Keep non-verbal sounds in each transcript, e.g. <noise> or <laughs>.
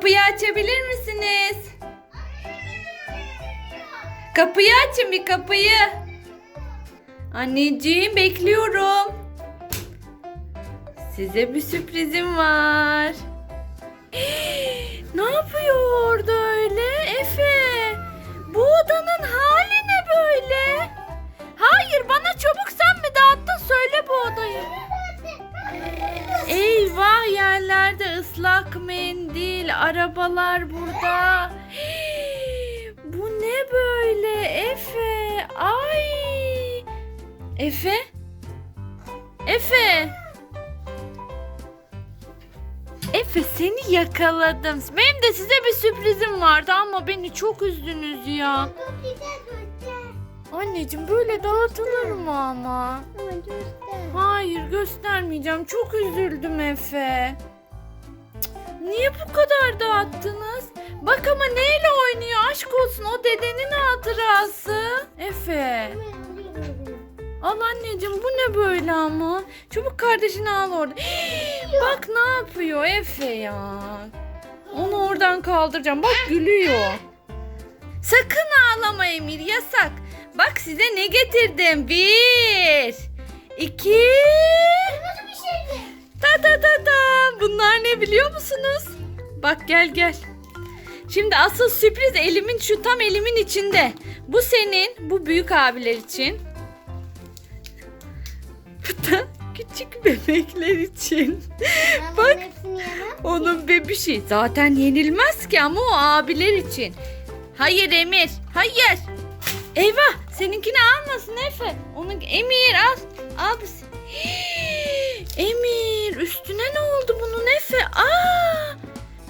Kapıyı açabilir misiniz? Kapıyı açın bir kapıyı. Anneciğim bekliyorum. Size bir sürprizim var. <gasps> ne yapıyor orada arabalar burada. Bu ne böyle Efe? Ay! Efe? Efe? Efe seni yakaladım. Benim de size bir sürprizim vardı ama beni çok üzdünüz ya. Anneciğim böyle dağıtılır mı ama? Hayır göstermeyeceğim. Çok üzüldüm Efe. Niye bu kadar dağıttınız? Bak ama neyle oynuyor? Aşk olsun o dedenin hatırası. Efe. Al anneciğim bu ne böyle ama? Çabuk kardeşini al orada. Bak ne yapıyor Efe ya. Onu oradan kaldıracağım. Bak gülüyor. Sakın ağlama Emir yasak. Bak size ne getirdim. Bir, iki, ta ta ta ta. Bunlar ne biliyor musunuz? Bak gel gel. Şimdi asıl sürpriz elimin şu tam elimin içinde. Bu senin, bu büyük abiler için. <laughs> Bu da küçük bebekler için. Bak onun bebişi zaten yenilmez ki ama o abiler için. Hayır Emir, hayır. Eyvah, seninkini almasın Efe. Onu Emir al. Al. se- <gasps> Emir, üstüne ne oldu bunun Efe? Aa!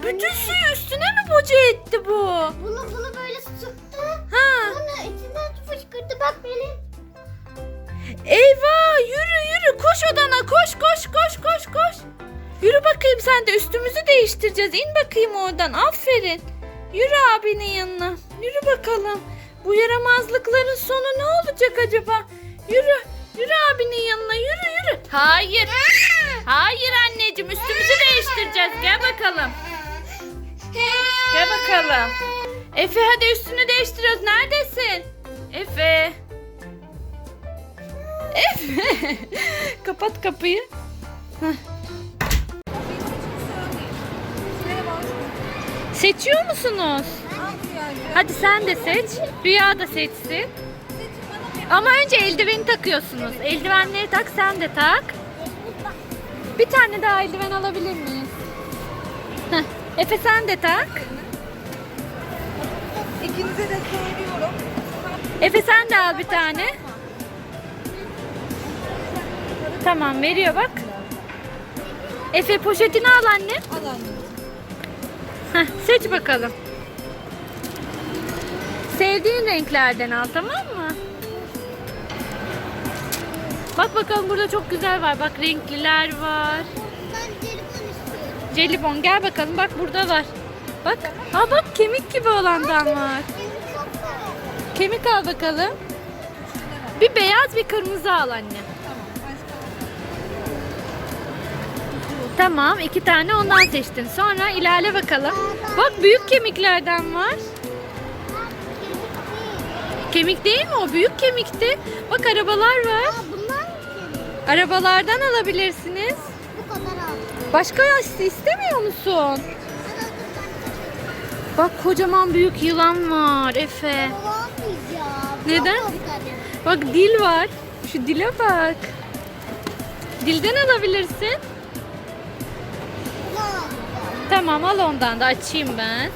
Bütün suyu üstüne mi boca etti bu? Bunu bunu böyle sıktı. Ha. Sonra içinden su fışkırdı bak benim. Eyvah, yürü yürü koş odana koş koş koş koş koş. Yürü bakayım sen de üstümüzü değiştireceğiz. İn bakayım oradan. Aferin. Yürü abinin yanına. Yürü bakalım. Bu yaramazlıkların sonu ne olacak acaba? Yürü. Yürü abinin yanına. Yürü yürü. Hayır. Hayır anneciğim üstümüzü değiştireceğiz. Gel bakalım. Gel bakalım. Efe hadi üstünü değiştiriyoruz. Neredesin? Efe. Efe. <laughs> Kapat kapıyı. Seçiyor musunuz? Hadi sen de seç. Rüya da seçsin. Ama önce eldiveni takıyorsunuz. Eldivenleri tak sen de tak. Bir tane daha eldiven alabilir miyiz? Efe sen de tak. İkinize de söylüyorum. Efe sen de al bir tane. Tamam veriyor bak. Efe poşetini al anne. Al anne. Heh, seç bakalım. Sevdiğin renklerden al tamam mı? Bak bakalım burada çok güzel var. Bak renkliler var. Jelibon gel bakalım. Bak burada var. Bak. Aa bak kemik gibi olandan var. Kemik al bakalım. Bir beyaz bir kırmızı al anne. Tamam iki tane ondan seçtin. Sonra ilerle bakalım. Bak büyük kemiklerden var. Kemik değil mi o? Büyük kemikti. Bak arabalar var. Arabalardan alabilirsiniz. Başka is- istemiyor musun? Bak kocaman büyük yılan var Efe. Neden? Bak dil var. Şu dile bak. Dilden alabilirsin. Tamam al ondan da açayım ben.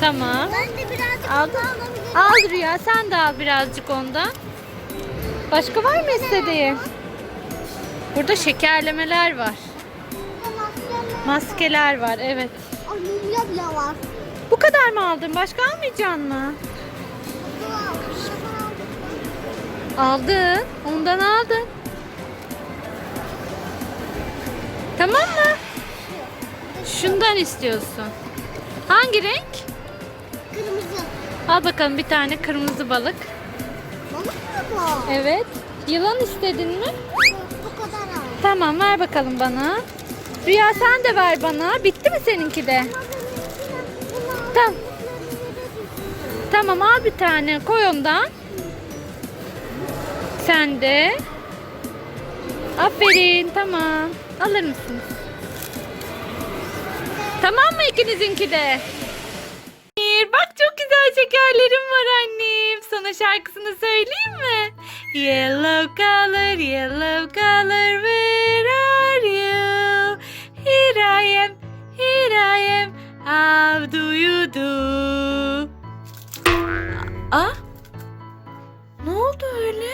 Tamam. Ben de birazcık Al. Al Rüya sen de al birazcık ondan. Başka var mı istediğin? Burada şekerlemeler var. Maskeler. Var evet. Mumya bile var. Bu kadar mı aldın? Başka almayacaksın mı? Aldın. Ondan aldın. Tamam mı? Şundan istiyorsun. Hangi renk? Kırmızı. Al bakalım bir tane kırmızı balık. Balık mı bu? Evet. Yılan istedin mi? Tamam ver bakalım bana. Rüya sen de ver bana. Bitti mi seninki de? Tamam. Tamam al bir tane koy ondan. Sen de. Aferin tamam. Alır mısınız? Tamam mı ikinizinki de? Bir, Bak çok güzel şekerlerim var annem. Sana şarkısını söyleyeyim mi? Yellow color, yellow color, where are you? Here I am, here I am. How do you do? Aa, ne oldu öyle?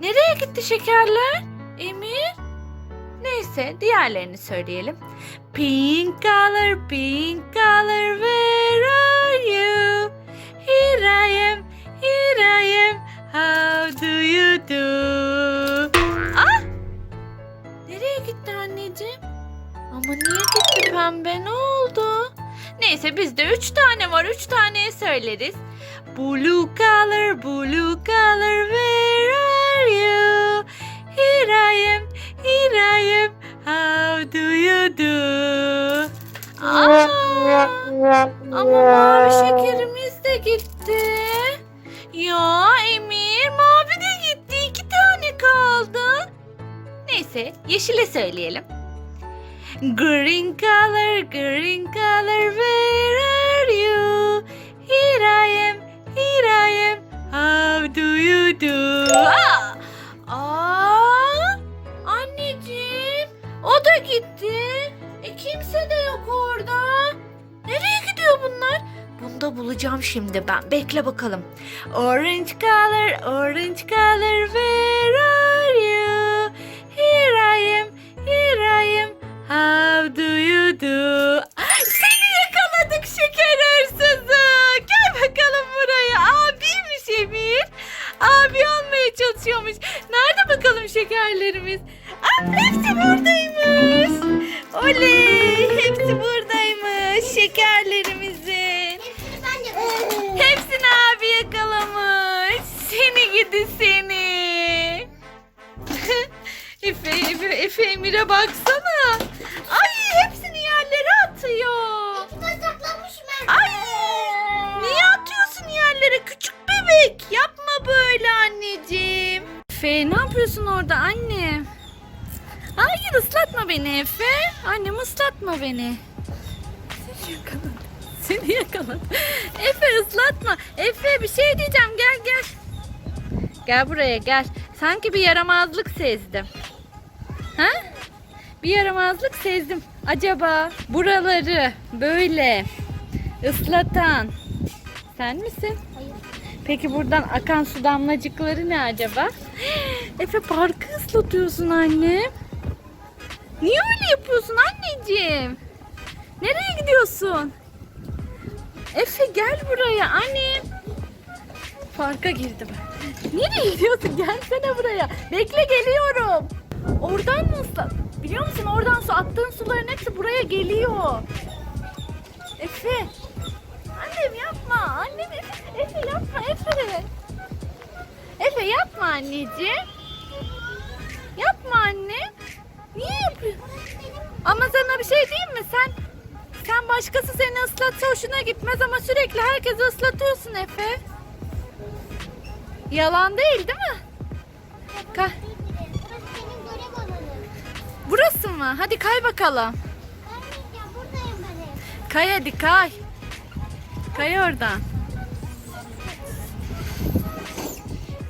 Nereye gitti şekerler? Emir? Neyse diğerlerini söyleyelim. Pink color, pink color, where var. Üç taneye söyleriz. Blue color, blue color, where are you? Here I am, here I am. How do you do? Aa, ama mavi şekerimiz de gitti. Ya Emir mavi de gitti. İki tane kaldı. Neyse yeşile söyleyelim. Green color, green color, where are? Here I am, here I am. How do you do? Aa! Aa! Anneciğim, o da gitti. E kimse de yok orada. Nereye gidiyor bunlar? Bunu da bulacağım şimdi ben. Bekle bakalım. Orange color, orange color, where are you? Here I am, here I am. How do you do? Çalışıyormuş. Nerede bakalım şekerlerimiz? Aa, hepsi buradaymış. Oley. Hepsi buradaymış. Şekerlerimizin. Hepsini abi yakalamış. Seni gidi seni. <laughs> Efe, Efe, Efe Emir'e baksana. Yapıyorsun orada anne? Hayır ıslatma beni Efe. Annem ıslatma beni. Seni yakaladı. Seni yakaladı. Efe ıslatma. Efe bir şey diyeceğim gel gel. Gel buraya gel. Sanki bir yaramazlık sezdim. Ha? Bir yaramazlık sezdim. Acaba buraları böyle ıslatan sen misin? Peki buradan akan su damlacıkları ne acaba? <gasps> Efe parkı ıslatıyorsun anne. Niye öyle yapıyorsun anneciğim? Nereye gidiyorsun? Efe gel buraya annem. Parka girdi bak. <laughs> Nereye gidiyorsun? Gelsene buraya. Bekle geliyorum. Oradan mı ıslat? Biliyor musun oradan su attığın suların hepsi buraya geliyor. Efe. Efe. Efe yapma anneciğim. Yapma anne. Niye yapıyorsun? Ama sana bir şey diyeyim mi? Sen sen başkası seni ıslatsa hoşuna gitmez ama sürekli herkesi ıslatıyorsun Efe. Yalan değil değil mi? Ka- Burası mı? Hadi kay bakalım. Kay hadi kay. Kay oradan.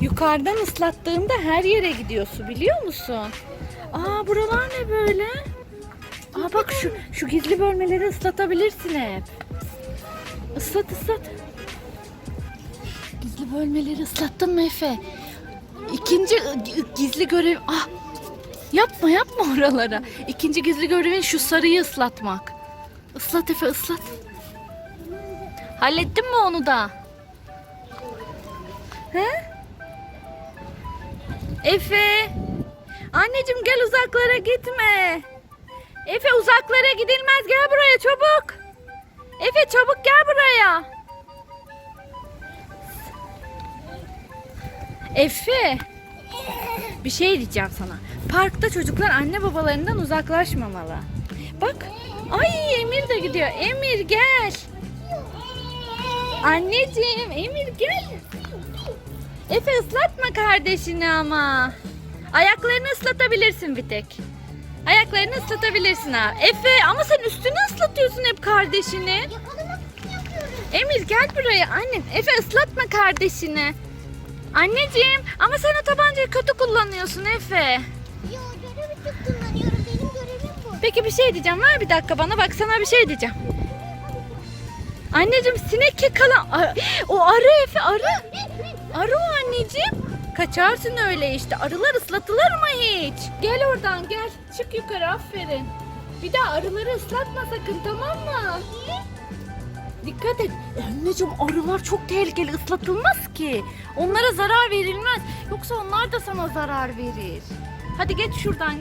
Yukarıdan ıslattığında her yere gidiyor su biliyor musun? Aa buralar ne böyle? Aa bak şu şu gizli bölmeleri ıslatabilirsin hep. Islat ıslat. Gizli bölmeleri ıslattın mı Efe? İkinci gizli görev... Ah! Yapma yapma <laughs> oralara. İkinci gizli görevin şu sarıyı ıslatmak. Islat Efe ıslat. Hallettin mi onu da? He? Efe. Anneciğim gel uzaklara gitme. Efe uzaklara gidilmez gel buraya çabuk. Efe çabuk gel buraya. Efe. Bir şey diyeceğim sana. Parkta çocuklar anne babalarından uzaklaşmamalı. Bak. Ay Emir de gidiyor. Emir gel. Anneciğim Emir gel. Efe ıslatma kardeşini ama. Ayaklarını ıslatabilirsin bir tek. Ayaklarını ıslatabilirsin ha. Efe ama sen üstünü ıslatıyorsun hep kardeşini. Yakalamak için yapıyoruz. Emir gel buraya annem. Efe ıslatma kardeşini. Anneciğim ama sen o tabancayı kötü kullanıyorsun Efe. Yo görevi çok kullanıyorum. Benim görevim bu. Peki bir şey diyeceğim. Ver bir dakika bana. Bak sana bir şey diyeceğim. Anneciğim sinek yakalan. Ay, O arı Efe arı. Kaçarsın öyle işte. Arılar ıslatılır mı hiç? Gel oradan gel. Çık yukarı aferin. Bir daha arıları ıslatma sakın tamam mı? Dikkat et. Anneciğim arılar çok tehlikeli ıslatılmaz ki. Onlara zarar verilmez. Yoksa onlar da sana zarar verir. Hadi geç şuradan.